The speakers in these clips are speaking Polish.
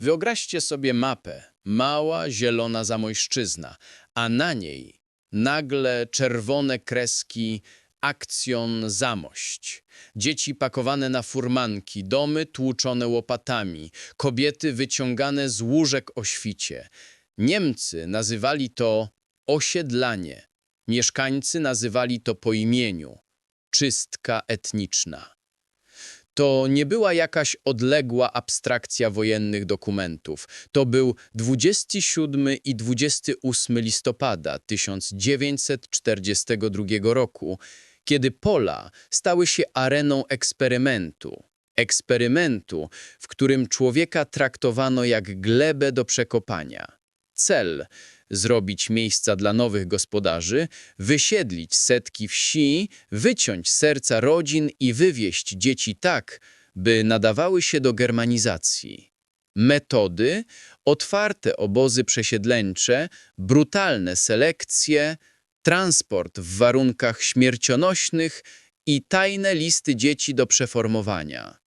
Wyobraźcie sobie mapę, mała zielona zamojszczyzna, a na niej nagle czerwone kreski akcjon zamość. Dzieci pakowane na furmanki, domy tłuczone łopatami, kobiety wyciągane z łóżek o świcie. Niemcy nazywali to osiedlanie, mieszkańcy nazywali to po imieniu czystka etniczna. To nie była jakaś odległa abstrakcja wojennych dokumentów. To był 27 i 28 listopada 1942 roku, kiedy pola stały się areną eksperymentu. Eksperymentu, w którym człowieka traktowano jak glebę do przekopania. Cel zrobić miejsca dla nowych gospodarzy, wysiedlić setki wsi, wyciąć serca rodzin i wywieźć dzieci tak, by nadawały się do germanizacji. Metody, otwarte obozy przesiedleńcze, brutalne selekcje, transport w warunkach śmiercionośnych i tajne listy dzieci do przeformowania.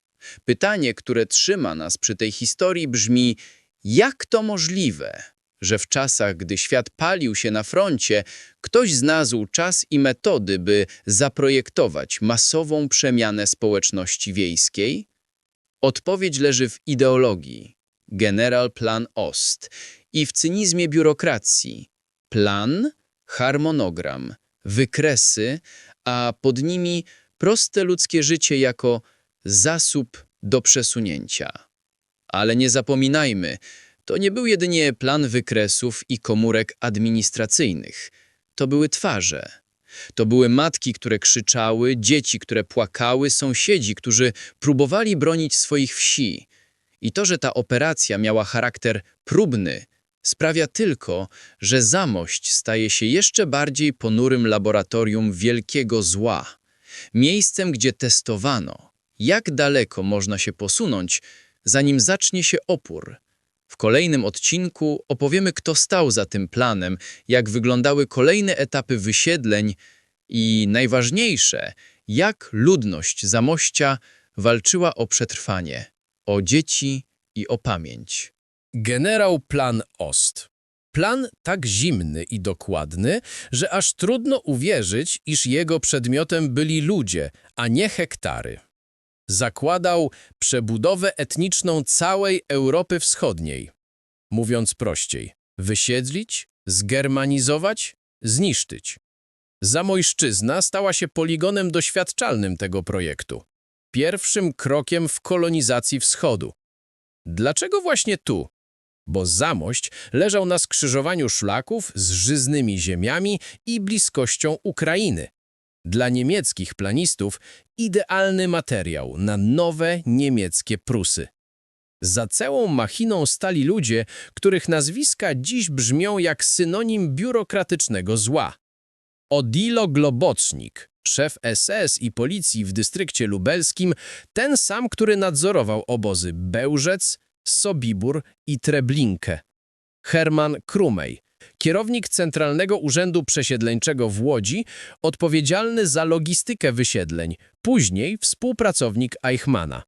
Pytanie, które trzyma nas przy tej historii brzmi, jak to możliwe, że w czasach, gdy świat palił się na froncie, ktoś znalazł czas i metody, by zaprojektować masową przemianę społeczności wiejskiej? Odpowiedź leży w ideologii, general plan Ost, i w cynizmie biurokracji. Plan, harmonogram, wykresy, a pod nimi proste ludzkie życie jako zasób do przesunięcia. Ale nie zapominajmy, to nie był jedynie plan wykresów i komórek administracyjnych. To były twarze. To były matki, które krzyczały, dzieci, które płakały, sąsiedzi, którzy próbowali bronić swoich wsi. I to, że ta operacja miała charakter próbny, sprawia tylko, że Zamość staje się jeszcze bardziej ponurym laboratorium wielkiego zła. Miejscem, gdzie testowano, jak daleko można się posunąć, zanim zacznie się opór. W kolejnym odcinku opowiemy, kto stał za tym planem, jak wyglądały kolejne etapy wysiedleń i najważniejsze, jak ludność Zamościa walczyła o przetrwanie, o dzieci i o pamięć. Generał Plan Ost. Plan tak zimny i dokładny, że aż trudno uwierzyć, iż jego przedmiotem byli ludzie, a nie hektary. Zakładał przebudowę etniczną całej Europy Wschodniej. Mówiąc prościej, wysiedlić, zgermanizować, zniszczyć. Zamojszczyzna stała się poligonem doświadczalnym tego projektu. Pierwszym krokiem w kolonizacji wschodu. Dlaczego właśnie tu? Bo Zamość leżał na skrzyżowaniu szlaków z żyznymi ziemiami i bliskością Ukrainy. Dla niemieckich planistów idealny materiał na nowe niemieckie Prusy. Za całą machiną stali ludzie, których nazwiska dziś brzmią jak synonim biurokratycznego zła. Odilo Globocnik, szef SS i policji w dystrykcie lubelskim, ten sam, który nadzorował obozy Bełżec, Sobibór i Treblinkę. Herman Krumej, kierownik Centralnego Urzędu Przesiedleńczego w Łodzi, odpowiedzialny za logistykę wysiedleń, później współpracownik Eichmana.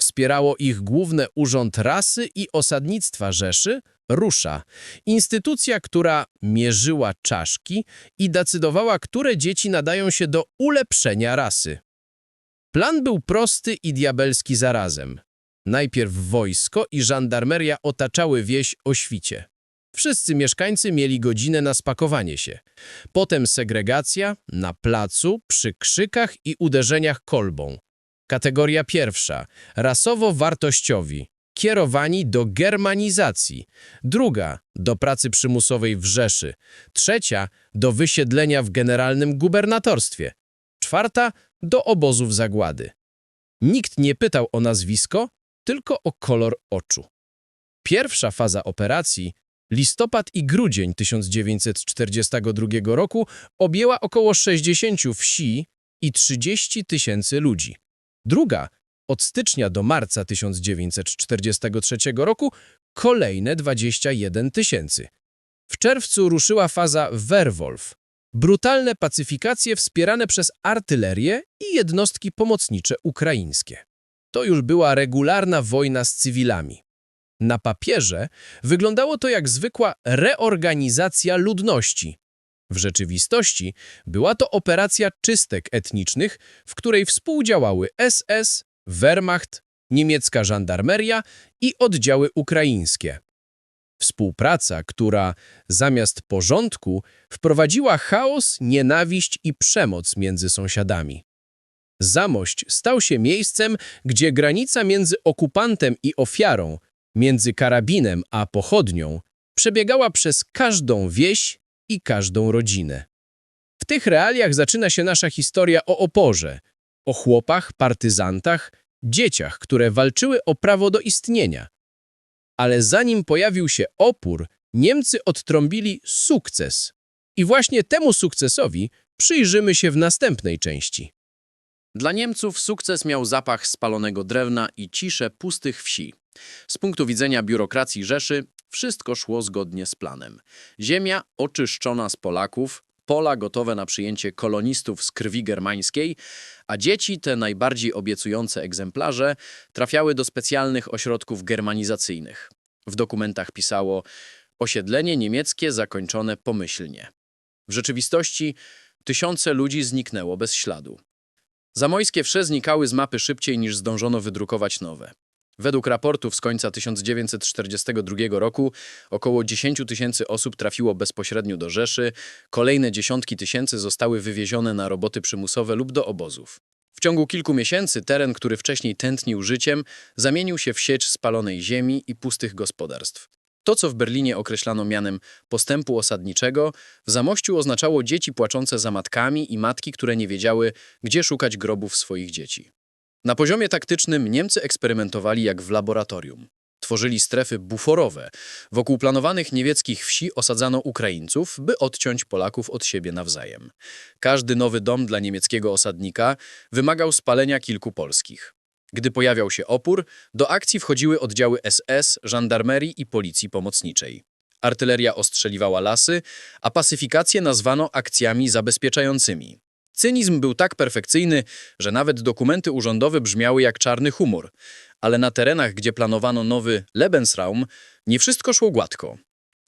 Wspierało ich Główne Urząd Rasy i Osadnictwa Rzeszy, Rusza, instytucja, która mierzyła czaszki i decydowała, które dzieci nadają się do ulepszenia rasy. Plan był prosty i diabelski zarazem. Najpierw wojsko i żandarmeria otaczały wieś o świcie. Wszyscy mieszkańcy mieli godzinę na spakowanie się. Potem segregacja na placu, przy krzykach i uderzeniach kolbą. Kategoria pierwsza – rasowo-wartościowi, kierowani do germanizacji. Druga – do pracy przymusowej w Rzeszy. Trzecia – do wysiedlenia w generalnym gubernatorstwie. Czwarta – do obozów zagłady. Nikt nie pytał o nazwisko, tylko o kolor oczu. Pierwsza faza operacji, listopad i grudzień 1942 roku, objęła około 60 wsi i 30 tysięcy ludzi. Druga, od stycznia do marca 1943 roku, kolejne 21 tysięcy. W czerwcu ruszyła faza Werwolf. Brutalne pacyfikacje wspierane przez artylerię i jednostki pomocnicze ukraińskie. To już była regularna wojna z cywilami. Na papierze wyglądało to jak zwykła reorganizacja ludności. W rzeczywistości była to operacja czystek etnicznych, w której współdziałały SS, Wehrmacht, niemiecka żandarmeria i oddziały ukraińskie. Współpraca, która zamiast porządku wprowadziła chaos, nienawiść i przemoc między sąsiadami. Zamość stał się miejscem, gdzie granica między okupantem i ofiarą, między karabinem a pochodnią, przebiegała przez każdą wieś i każdą rodzinę. W tych realiach zaczyna się nasza historia o oporze, o chłopach, partyzantach, dzieciach, które walczyły o prawo do istnienia. Ale zanim pojawił się opór, Niemcy odtrąbili sukces. I właśnie temu sukcesowi przyjrzymy się w następnej części. Dla Niemców sukces miał zapach spalonego drewna i ciszę pustych wsi. Z punktu widzenia biurokracji Rzeszy wszystko szło zgodnie z planem. Ziemia oczyszczona z Polaków, pola gotowe na przyjęcie kolonistów z krwi germańskiej, a dzieci, te najbardziej obiecujące egzemplarze, trafiały do specjalnych ośrodków germanizacyjnych. W dokumentach pisało osiedlenie niemieckie zakończone pomyślnie. W rzeczywistości tysiące ludzi zniknęło bez śladu. Zamojskie wsze znikały z mapy szybciej niż zdążono wydrukować nowe. Według raportów z końca 1942 roku około 10 tysięcy osób trafiło bezpośrednio do Rzeszy, kolejne dziesiątki tysięcy zostały wywiezione na roboty przymusowe lub do obozów. W ciągu kilku miesięcy teren, który wcześniej tętnił życiem, zamienił się w sieć spalonej ziemi i pustych gospodarstw. To, co w Berlinie określano mianem postępu osadniczego, w Zamościu oznaczało dzieci płaczące za matkami i matki, które nie wiedziały, gdzie szukać grobów swoich dzieci. Na poziomie taktycznym Niemcy eksperymentowali jak w laboratorium. Tworzyli strefy buforowe. Wokół planowanych niemieckich wsi osadzano Ukraińców, by odciąć Polaków od siebie nawzajem. Każdy nowy dom dla niemieckiego osadnika wymagał spalenia kilku polskich. Gdy pojawiał się opór, do akcji wchodziły oddziały SS, żandarmerii i policji pomocniczej. Artyleria ostrzeliwała lasy, a pacyfikację nazwano akcjami zabezpieczającymi. Cynizm był tak perfekcyjny, że nawet dokumenty urzędowe brzmiały jak czarny humor. Ale na terenach, gdzie planowano nowy Lebensraum, nie wszystko szło gładko.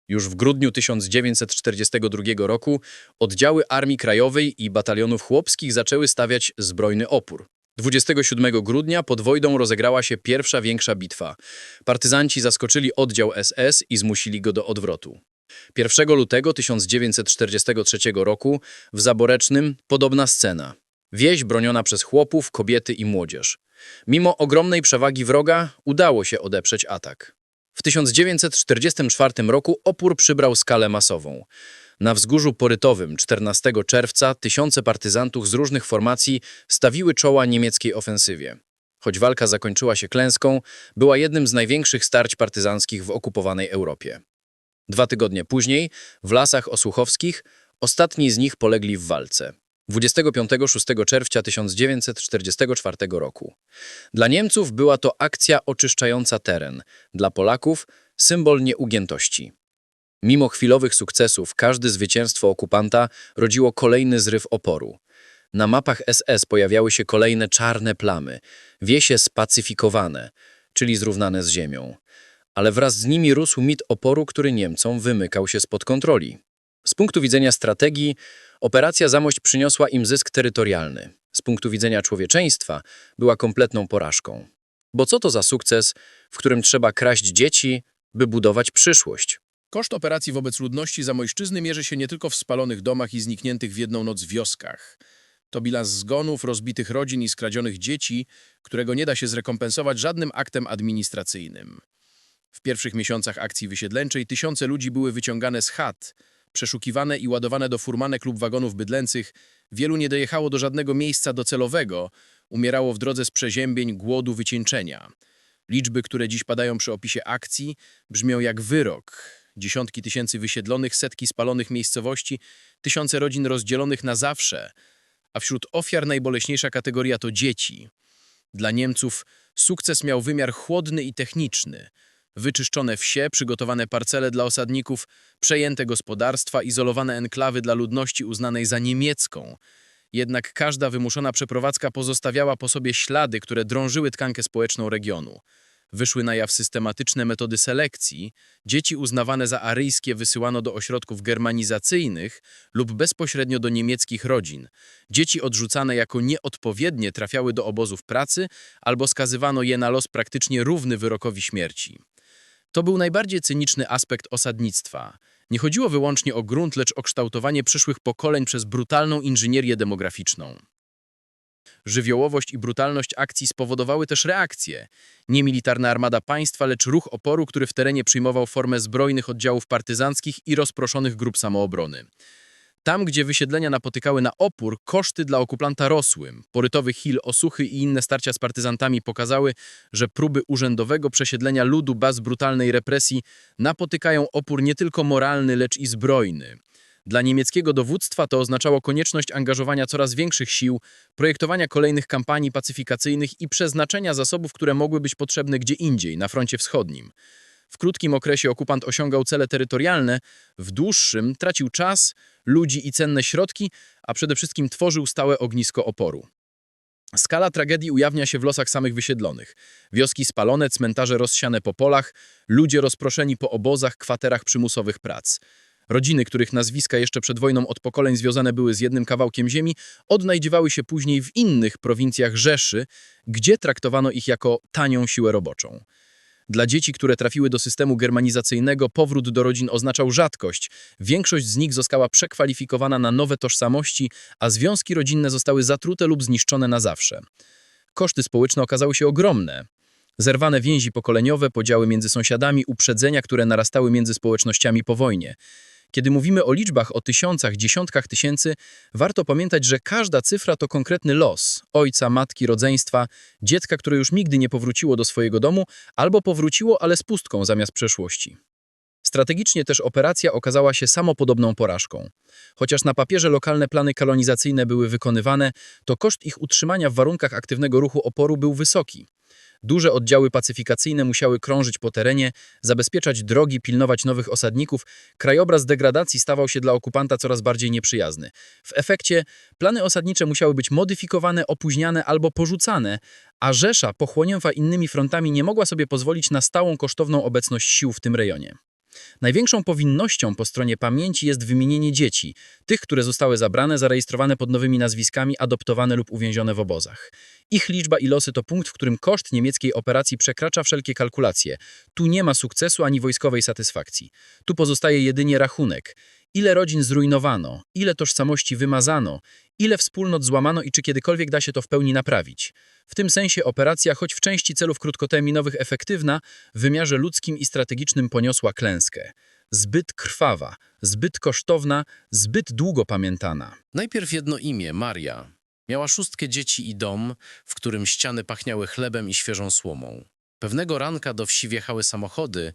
Już w grudniu 1942 roku oddziały Armii Krajowej i batalionów chłopskich zaczęły stawiać zbrojny opór. 27 grudnia pod Wojdą rozegrała się pierwsza większa bitwa. Partyzanci zaskoczyli oddział SS i zmusili go do odwrotu. 1 lutego 1943 roku w Zaborecznym podobna scena. Wieś broniona przez chłopów, kobiety i młodzież. Mimo ogromnej przewagi wroga udało się odeprzeć atak. W 1944 roku opór przybrał skalę masową. Na wzgórzu porytowym 14 czerwca tysiące partyzantów z różnych formacji stawiły czoła niemieckiej ofensywie. Choć walka zakończyła się klęską, była jednym z największych starć partyzanckich w okupowanej Europie. Dwa tygodnie później, w lasach osłuchowskich, ostatni z nich polegli w walce. 25-6 czerwca 1944 roku. Dla Niemców była to akcja oczyszczająca teren, dla Polaków symbol nieugiętości. Mimo chwilowych sukcesów, każde zwycięstwo okupanta rodziło kolejny zryw oporu. Na mapach SS pojawiały się kolejne czarne plamy, wiesie spacyfikowane, czyli zrównane z ziemią. Ale wraz z nimi rósł mit oporu, który Niemcom wymykał się spod kontroli. Z punktu widzenia strategii, operacja Zamość przyniosła im zysk terytorialny. Z punktu widzenia człowieczeństwa była kompletną porażką. Bo co to za sukces, w którym trzeba kraść dzieci, by budować przyszłość? Koszt operacji wobec ludności Zamojszczyzny mierzy się nie tylko w spalonych domach i znikniętych w jedną noc wioskach. To bilans zgonów, rozbitych rodzin i skradzionych dzieci, którego nie da się zrekompensować żadnym aktem administracyjnym. W pierwszych miesiącach akcji wysiedleńczej tysiące ludzi były wyciągane z chat, przeszukiwane i ładowane do furmanek lub wagonów bydlęcych, wielu nie dojechało do żadnego miejsca docelowego, umierało w drodze z przeziębień, głodu, wycieńczenia. Liczby, które dziś padają przy opisie akcji, brzmią jak wyrok. Dziesiątki tysięcy wysiedlonych, setki spalonych miejscowości, tysiące rodzin rozdzielonych na zawsze, a wśród ofiar najboleśniejsza kategoria to dzieci. Dla Niemców sukces miał wymiar chłodny i techniczny. Wyczyszczone wsie, przygotowane parcele dla osadników, przejęte gospodarstwa, izolowane enklawy dla ludności uznanej za niemiecką. Jednak każda wymuszona przeprowadzka pozostawiała po sobie ślady, które drążyły tkankę społeczną regionu. Wyszły na jaw systematyczne metody selekcji, dzieci uznawane za aryjskie wysyłano do ośrodków germanizacyjnych lub bezpośrednio do niemieckich rodzin. Dzieci odrzucane jako nieodpowiednie trafiały do obozów pracy albo skazywano je na los praktycznie równy wyrokowi śmierci. To był najbardziej cyniczny aspekt osadnictwa. Nie chodziło wyłącznie o grunt, lecz o kształtowanie przyszłych pokoleń przez brutalną inżynierię demograficzną. Żywiołowość i brutalność akcji spowodowały też reakcje. Nie militarna armada państwa, lecz ruch oporu, który w terenie przyjmował formę zbrojnych oddziałów partyzanckich i rozproszonych grup samoobrony. Tam, gdzie wysiedlenia napotykały na opór, koszty dla okupanta rosły. Porytowy Hill, Osuchy i inne starcia z partyzantami pokazały, że próby urzędowego przesiedlenia ludu bez brutalnej represji napotykają opór nie tylko moralny, lecz i zbrojny. Dla niemieckiego dowództwa to oznaczało konieczność angażowania coraz większych sił, projektowania kolejnych kampanii pacyfikacyjnych i przeznaczenia zasobów, które mogły być potrzebne gdzie indziej, na froncie wschodnim. W krótkim okresie okupant osiągał cele terytorialne, w dłuższym tracił czas, ludzi i cenne środki, a przede wszystkim tworzył stałe ognisko oporu. Skala tragedii ujawnia się w losach samych wysiedlonych. Wioski spalone, cmentarze rozsiane po polach, ludzie rozproszeni po obozach, kwaterach przymusowych prac. Rodziny, których nazwiska jeszcze przed wojną od pokoleń związane były z jednym kawałkiem ziemi, odnajdywały się później w innych prowincjach Rzeszy, gdzie traktowano ich jako tanią siłę roboczą. Dla dzieci, które trafiły do systemu germanizacyjnego, powrót do rodzin oznaczał rzadkość. Większość z nich została przekwalifikowana na nowe tożsamości, a związki rodzinne zostały zatrute lub zniszczone na zawsze. Koszty społeczne okazały się ogromne. Zerwane więzi pokoleniowe, podziały między sąsiadami, uprzedzenia, które narastały między społecznościami po wojnie. Kiedy mówimy o liczbach, o tysiącach, dziesiątkach tysięcy, warto pamiętać, że każda cyfra to konkretny los ojca, matki, rodzeństwa, dziecka, które już nigdy nie powróciło do swojego domu, albo powróciło, ale z pustką zamiast przeszłości. Strategicznie też operacja okazała się samopodobną porażką. Chociaż na papierze lokalne plany kolonizacyjne były wykonywane, to koszt ich utrzymania w warunkach aktywnego ruchu oporu był wysoki. Duże oddziały pacyfikacyjne musiały krążyć po terenie, zabezpieczać drogi, pilnować nowych osadników. Krajobraz degradacji stawał się dla okupanta coraz bardziej nieprzyjazny. W efekcie plany osadnicze musiały być modyfikowane, opóźniane albo porzucane, a Rzesza, pochłonięta innymi frontami, nie mogła sobie pozwolić na stałą kosztowną obecność sił w tym rejonie. Największą powinnością po stronie pamięci jest wymienienie dzieci, tych, które zostały zabrane, zarejestrowane pod nowymi nazwiskami, adoptowane lub uwięzione w obozach. Ich liczba i losy to punkt, w którym koszt niemieckiej operacji przekracza wszelkie kalkulacje. Tu nie ma sukcesu ani wojskowej satysfakcji. Tu pozostaje jedynie rachunek. Ile rodzin zrujnowano, ile tożsamości wymazano, ile wspólnot złamano i czy kiedykolwiek da się to w pełni naprawić. W tym sensie operacja, choć w części celów krótkoterminowych efektywna, w wymiarze ludzkim i strategicznym poniosła klęskę. Zbyt krwawa, zbyt kosztowna, zbyt długo pamiętana. Najpierw jedno imię, Maria. Miała szóstkę dzieci i dom, w którym ściany pachniały chlebem i świeżą słomą. Pewnego ranka do wsi wjechały samochody,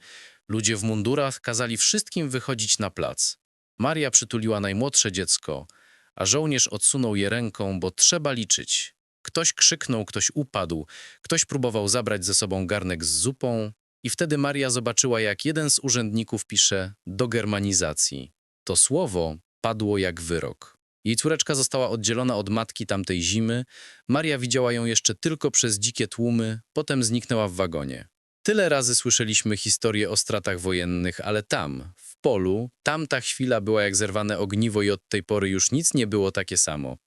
ludzie w mundurach kazali wszystkim wychodzić na plac. Maria przytuliła najmłodsze dziecko, a żołnierz odsunął je ręką, bo trzeba liczyć. Ktoś krzyknął, ktoś upadł, ktoś próbował zabrać ze sobą garnek z zupą i wtedy Maria zobaczyła, jak jeden z urzędników pisze do germanizacji. To słowo padło jak wyrok. Jej córeczka została oddzielona od matki tamtej zimy. Maria widziała ją jeszcze tylko przez dzikie tłumy, potem zniknęła w wagonie. Tyle razy słyszeliśmy historie o stratach wojennych, ale tam, w polu, tamta chwila była jak zerwane ogniwo i od tej pory już nic nie było takie samo.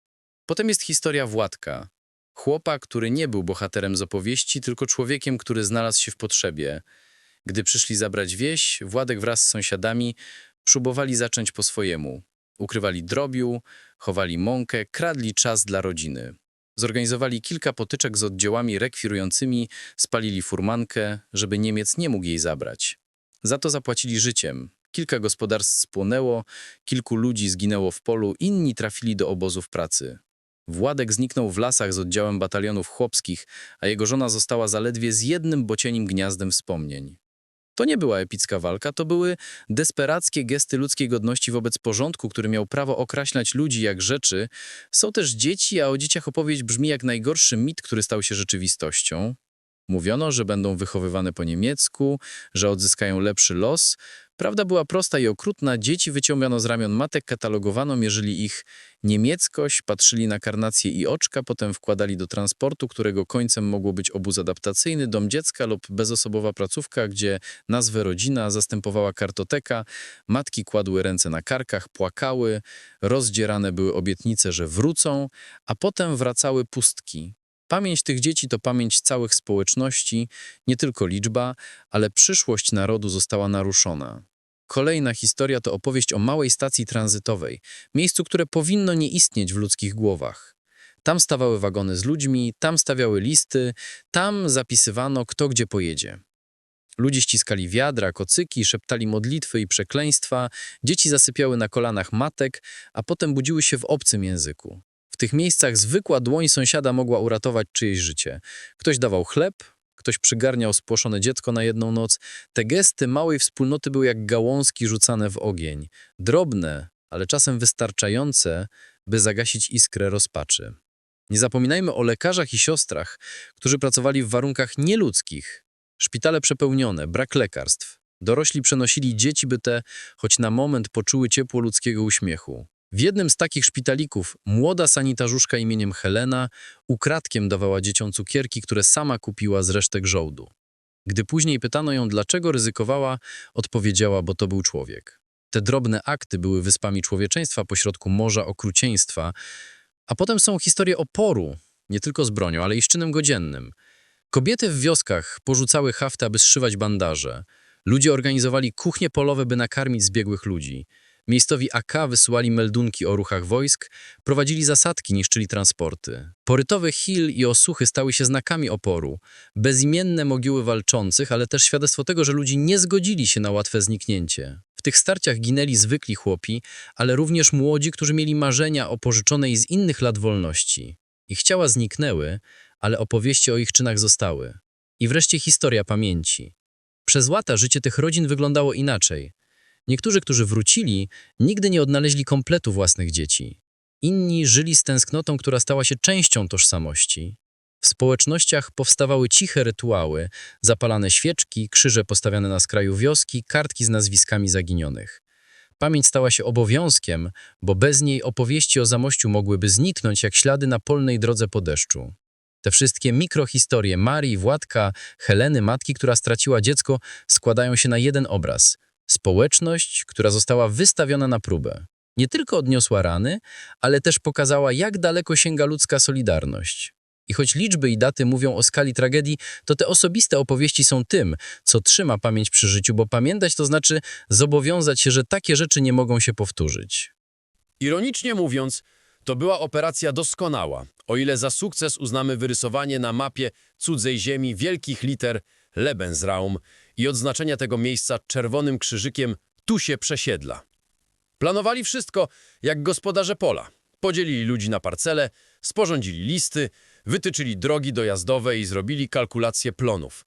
Potem jest historia Władka. Chłopa, który nie był bohaterem z opowieści, tylko człowiekiem, który znalazł się w potrzebie. Gdy przyszli zabrać wieś, Władek wraz z sąsiadami próbowali zacząć po swojemu. Ukrywali drobiu, chowali mąkę, kradli czas dla rodziny. Zorganizowali kilka potyczek z oddziałami rekwirującymi, spalili furmankę, żeby Niemiec nie mógł jej zabrać. Za to zapłacili życiem. Kilka gospodarstw spłonęło, kilku ludzi zginęło w polu, inni trafili do obozów pracy. Władek zniknął w lasach z oddziałem batalionów chłopskich, a jego żona została zaledwie z jednym bocienim gniazdem wspomnień. To nie była epicka walka, to były desperackie gesty ludzkiej godności wobec porządku, który miał prawo okraślać ludzi jak rzeczy. Są też dzieci, a o dzieciach opowieść brzmi jak najgorszy mit, który stał się rzeczywistością. Mówiono, że będą wychowywane po niemiecku, że odzyskają lepszy los. Prawda była prosta i okrutna. Dzieci wyciągano z ramion matek, katalogowano, mierzyli ich niemieckość, patrzyli na karnację i oczka, potem wkładali do transportu, którego końcem mogło być obóz adaptacyjny, dom dziecka lub bezosobowa placówka, gdzie nazwę rodzina zastępowała kartoteka. Matki kładły ręce na karkach, płakały, rozdzierane były obietnice, że wrócą, a potem wracały pustki. Pamięć tych dzieci to pamięć całych społeczności, nie tylko liczba, ale przyszłość narodu została naruszona. Kolejna historia to opowieść o małej stacji tranzytowej, miejscu, które powinno nie istnieć w ludzkich głowach. Tam stawały wagony z ludźmi, tam stawiały listy, tam zapisywano, kto gdzie pojedzie. Ludzie ściskali wiadra, kocyki, szeptali modlitwy i przekleństwa, dzieci zasypiały na kolanach matek, a potem budziły się w obcym języku. Tych miejscach zwykła dłoń sąsiada mogła uratować czyjeś życie. Ktoś dawał chleb, ktoś przygarniał spłoszone dziecko na jedną noc. Te gesty małej wspólnoty były jak gałązki rzucane w ogień. Drobne, ale czasem wystarczające, by zagasić iskrę rozpaczy. Nie zapominajmy o lekarzach i siostrach, którzy pracowali w warunkach nieludzkich. Szpitale przepełnione, brak lekarstw. Dorośli przenosili dzieci, by te choć na moment poczuły ciepło ludzkiego uśmiechu. W jednym z takich szpitalików młoda sanitarzuszka imieniem Helena ukradkiem dawała dzieciom cukierki, które sama kupiła z resztek żołdu. Gdy później pytano ją, dlaczego ryzykowała, odpowiedziała, bo to był człowiek. Te drobne akty były wyspami człowieczeństwa pośrodku morza okrucieństwa, a potem są historie oporu, nie tylko z bronią, ale i z czynem godziennym. Kobiety w wioskach porzucały hafty, aby zszywać bandaże. Ludzie organizowali kuchnie polowe, by nakarmić zbiegłych ludzi. Miejscowi AK wysyłali meldunki o ruchach wojsk, prowadzili zasadki, niszczyli transporty. Porytowe Hill i Osuchy stały się znakami oporu, bezimienne mogiły walczących, ale też świadectwo tego, że ludzie nie zgodzili się na łatwe zniknięcie. W tych starciach ginęli zwykli chłopi, ale również młodzi, którzy mieli marzenia o pożyczonej z innych lat wolności. Ich ciała zniknęły, ale opowieści o ich czynach zostały. I wreszcie historia pamięci. Przez lata życie tych rodzin wyglądało inaczej. Niektórzy, którzy wrócili, nigdy nie odnaleźli kompletu własnych dzieci. Inni żyli z tęsknotą, która stała się częścią tożsamości. W społecznościach powstawały ciche rytuały, zapalane świeczki, krzyże postawiane na skraju wioski, kartki z nazwiskami zaginionych. Pamięć stała się obowiązkiem, bo bez niej opowieści o zamościu mogłyby zniknąć jak ślady na polnej drodze po deszczu. Te wszystkie mikrohistorie Marii, Władka, Heleny, matki, która straciła dziecko, składają się na jeden obraz – Społeczność, która została wystawiona na próbę. Nie tylko odniosła rany, ale też pokazała, jak daleko sięga ludzka solidarność. I choć liczby i daty mówią o skali tragedii, to te osobiste opowieści są tym, co trzyma pamięć przy życiu, bo pamiętać to znaczy zobowiązać się, że takie rzeczy nie mogą się powtórzyć. Ironicznie mówiąc, to była operacja doskonała, o ile za sukces uznamy wyrysowanie na mapie cudzej ziemi wielkich liter Lebensraum i odznaczenia tego miejsca czerwonym krzyżykiem tu się przesiedla. Planowali wszystko jak gospodarze pola. Podzielili ludzi na parcele, sporządzili listy, wytyczyli drogi dojazdowe i zrobili kalkulację plonów.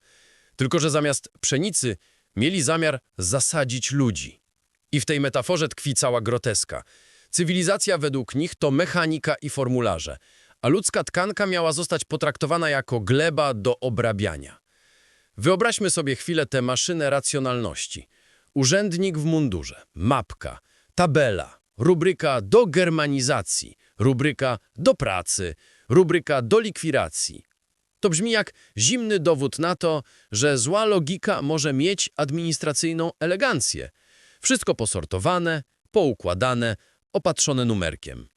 Tylko, że zamiast pszenicy mieli zamiar zasadzić ludzi. I w tej metaforze tkwi cała groteska. Cywilizacja według nich to mechanika i formularze, a ludzka tkanka miała zostać potraktowana jako gleba do obrabiania. Wyobraźmy sobie chwilę tę maszynę racjonalności. Urzędnik w mundurze, mapka, tabela, rubryka do germanizacji, rubryka do pracy, rubryka do likwidacji. To brzmi jak zimny dowód na to, że zła logika może mieć administracyjną elegancję. Wszystko posortowane, poukładane, opatrzone numerkiem.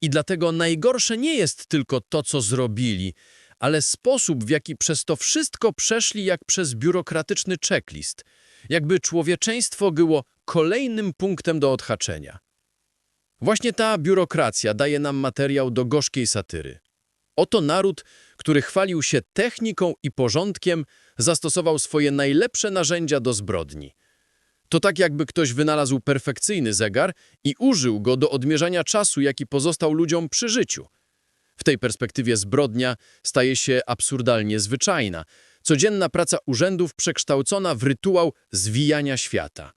I dlatego najgorsze nie jest tylko to, co zrobili, ale sposób, w jaki przez to wszystko przeszli jak przez biurokratyczny checklist, jakby człowieczeństwo było kolejnym punktem do odhaczenia. Właśnie ta biurokracja daje nam materiał do gorzkiej satyry. Oto naród, który chwalił się techniką i porządkiem, zastosował swoje najlepsze narzędzia do zbrodni. To tak jakby ktoś wynalazł perfekcyjny zegar i użył go do odmierzania czasu, jaki pozostał ludziom przy życiu – tej perspektywie zbrodnia staje się absurdalnie zwyczajna. Codzienna praca urzędów przekształcona w rytuał zwijania świata.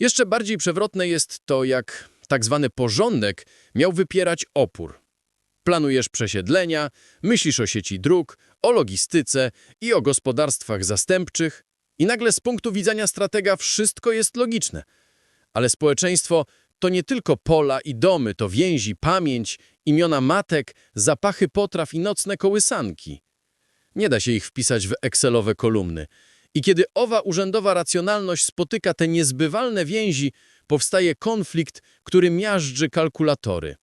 Jeszcze bardziej przewrotne jest to, jak tak zwany porządek miał wypierać opór. Planujesz przesiedlenia, myślisz o sieci dróg, o logistyce i o gospodarstwach zastępczych i nagle z punktu widzenia stratega wszystko jest logiczne. Ale społeczeństwo to nie tylko pola i domy, to więzi, pamięć, imiona matek, zapachy potraw i nocne kołysanki. Nie da się ich wpisać w Excelowe kolumny. I kiedy owa urzędowa racjonalność spotyka te niezbywalne więzi, powstaje konflikt, który miażdży kalkulatory.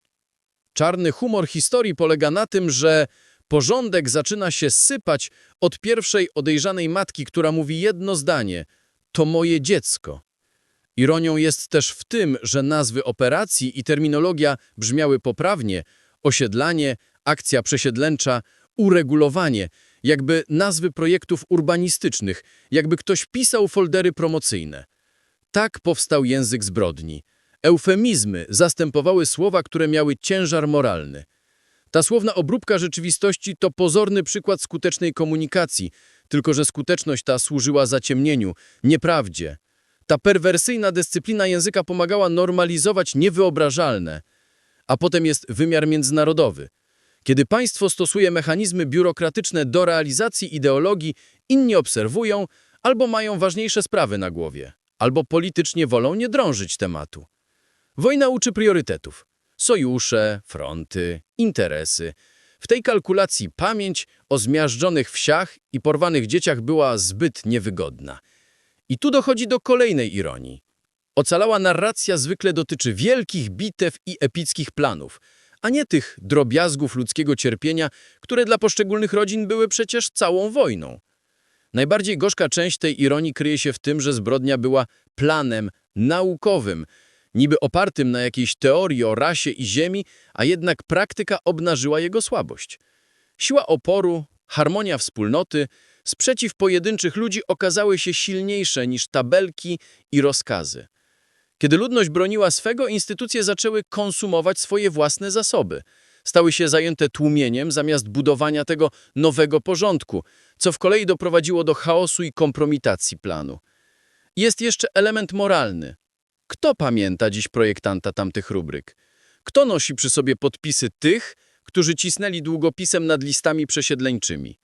Czarny humor historii polega na tym, że porządek zaczyna się sypać od pierwszej odejrzanej matki, która mówi jedno zdanie – to moje dziecko. Ironią jest też w tym, że nazwy operacji i terminologia brzmiały poprawnie – osiedlanie, akcja przesiedlencza, uregulowanie – jakby nazwy projektów urbanistycznych, jakby ktoś pisał foldery promocyjne. Tak powstał język zbrodni. Eufemizmy zastępowały słowa, które miały ciężar moralny. Ta słowna obróbka rzeczywistości to pozorny przykład skutecznej komunikacji, tylko że skuteczność ta służyła zaciemnieniu, nieprawdzie. Ta perwersyjna dyscyplina języka pomagała normalizować niewyobrażalne. A potem jest wymiar międzynarodowy. Kiedy państwo stosuje mechanizmy biurokratyczne do realizacji ideologii, inni obserwują albo mają ważniejsze sprawy na głowie, albo politycznie wolą nie drążyć tematu. Wojna uczy priorytetów. Sojusze, fronty, interesy. W tej kalkulacji pamięć o zmiażdżonych wsiach i porwanych dzieciach była zbyt niewygodna. I tu dochodzi do kolejnej ironii. Ocalała narracja zwykle dotyczy wielkich bitew i epickich planów, a nie tych drobiazgów ludzkiego cierpienia, które dla poszczególnych rodzin były przecież całą wojną. Najbardziej gorzka część tej ironii kryje się w tym, że zbrodnia była planem naukowym, niby opartym na jakiejś teorii o rasie i ziemi, a jednak praktyka obnażyła jego słabość. Siła oporu, harmonia wspólnoty, sprzeciw pojedynczych ludzi okazały się silniejsze niż tabelki i rozkazy. Kiedy ludność broniła swego, instytucje zaczęły konsumować swoje własne zasoby. Stały się zajęte tłumieniem zamiast budowania tego nowego porządku, co w kolei doprowadziło do chaosu i kompromitacji planu. Jest jeszcze element moralny. Kto pamięta dziś projektanta tamtych rubryk? Kto nosi przy sobie podpisy tych, którzy cisnęli długopisem nad listami przesiedleńczymi?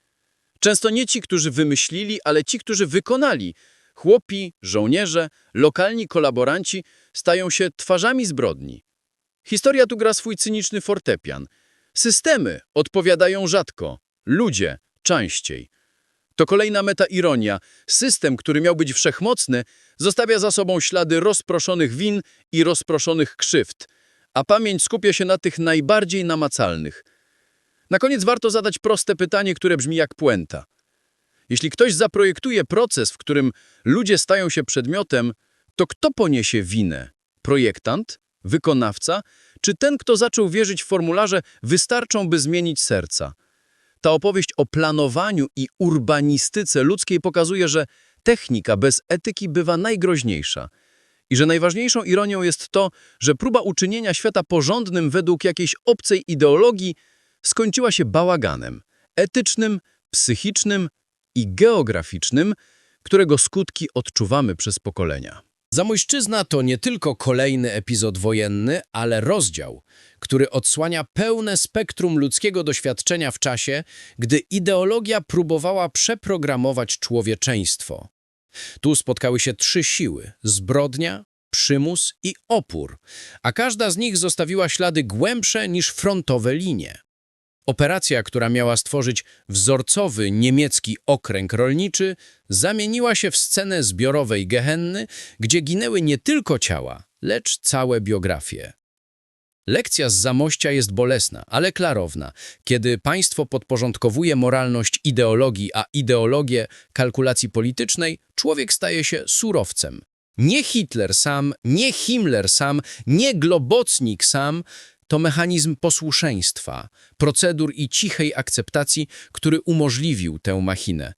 Często nie ci, którzy wymyślili, ale ci, którzy wykonali. Chłopi, żołnierze, lokalni kolaboranci stają się twarzami zbrodni. Historia tu gra swój cyniczny fortepian. Systemy odpowiadają rzadko, ludzie częściej. To kolejna meta-ironia. System, który miał być wszechmocny, zostawia za sobą ślady rozproszonych win i rozproszonych krzywd, a pamięć skupia się na tych najbardziej namacalnych. Na koniec warto zadać proste pytanie, które brzmi jak puenta. Jeśli ktoś zaprojektuje proces, w którym ludzie stają się przedmiotem, to kto poniesie winę? Projektant? Wykonawca? Czy ten, kto zaczął wierzyć w formularze wystarczą, by zmienić serca? Ta opowieść o planowaniu i urbanistyce ludzkiej pokazuje, że technika bez etyki bywa najgroźniejsza. I że najważniejszą ironią jest to, że próba uczynienia świata porządnym według jakiejś obcej ideologii skończyła się bałaganem etycznym, psychicznym i geograficznym, którego skutki odczuwamy przez pokolenia. Zamojszczyzna to nie tylko kolejny epizod wojenny, ale rozdział, który odsłania pełne spektrum ludzkiego doświadczenia w czasie, gdy ideologia próbowała przeprogramować człowieczeństwo. Tu spotkały się trzy siły – zbrodnia, przymus i opór, a każda z nich zostawiła ślady głębsze niż frontowe linie. Operacja, która miała stworzyć wzorcowy niemiecki okręg rolniczy, zamieniła się w scenę zbiorowej gehenny, gdzie ginęły nie tylko ciała, lecz całe biografie. Lekcja z Zamościa jest bolesna, ale klarowna. Kiedy państwo podporządkowuje moralność ideologii, a ideologię kalkulacji politycznej, człowiek staje się surowcem. Nie Hitler sam, nie Himmler sam, nie Globocnik sam, to mechanizm posłuszeństwa, procedur i cichej akceptacji, który umożliwił tę machinę.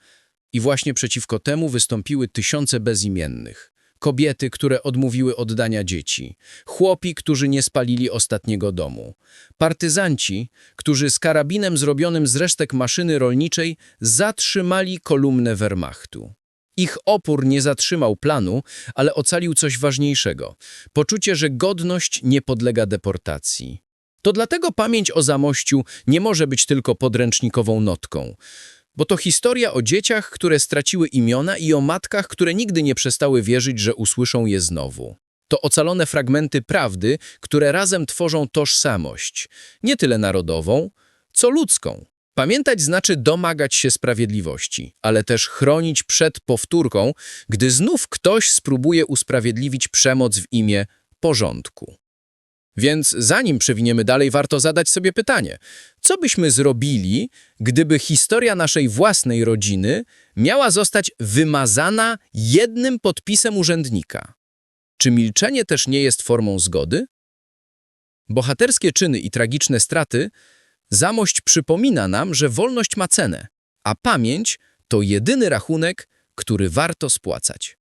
I właśnie przeciwko temu wystąpiły tysiące bezimiennych. Kobiety, które odmówiły oddania dzieci, chłopi, którzy nie spalili ostatniego domu, partyzanci, którzy z karabinem zrobionym z resztek maszyny rolniczej zatrzymali kolumnę Wehrmachtu. Ich opór nie zatrzymał planu, ale ocalił coś ważniejszego – poczucie, że godność nie podlega deportacji. To dlatego pamięć o Zamościu nie może być tylko podręcznikową notką, bo to historia o dzieciach, które straciły imiona i o matkach, które nigdy nie przestały wierzyć, że usłyszą je znowu. To ocalone fragmenty prawdy, które razem tworzą tożsamość, nie tyle narodową, co ludzką. Pamiętać znaczy domagać się sprawiedliwości, ale też chronić przed powtórką, gdy znów ktoś spróbuje usprawiedliwić przemoc w imię porządku. Więc zanim przewiniemy dalej, warto zadać sobie pytanie, co byśmy zrobili, gdyby historia naszej własnej rodziny miała zostać wymazana jednym podpisem urzędnika? Czy milczenie też nie jest formą zgody? Bohaterskie czyny i tragiczne straty Zamość przypomina nam, że wolność ma cenę, a pamięć to jedyny rachunek, który warto spłacać.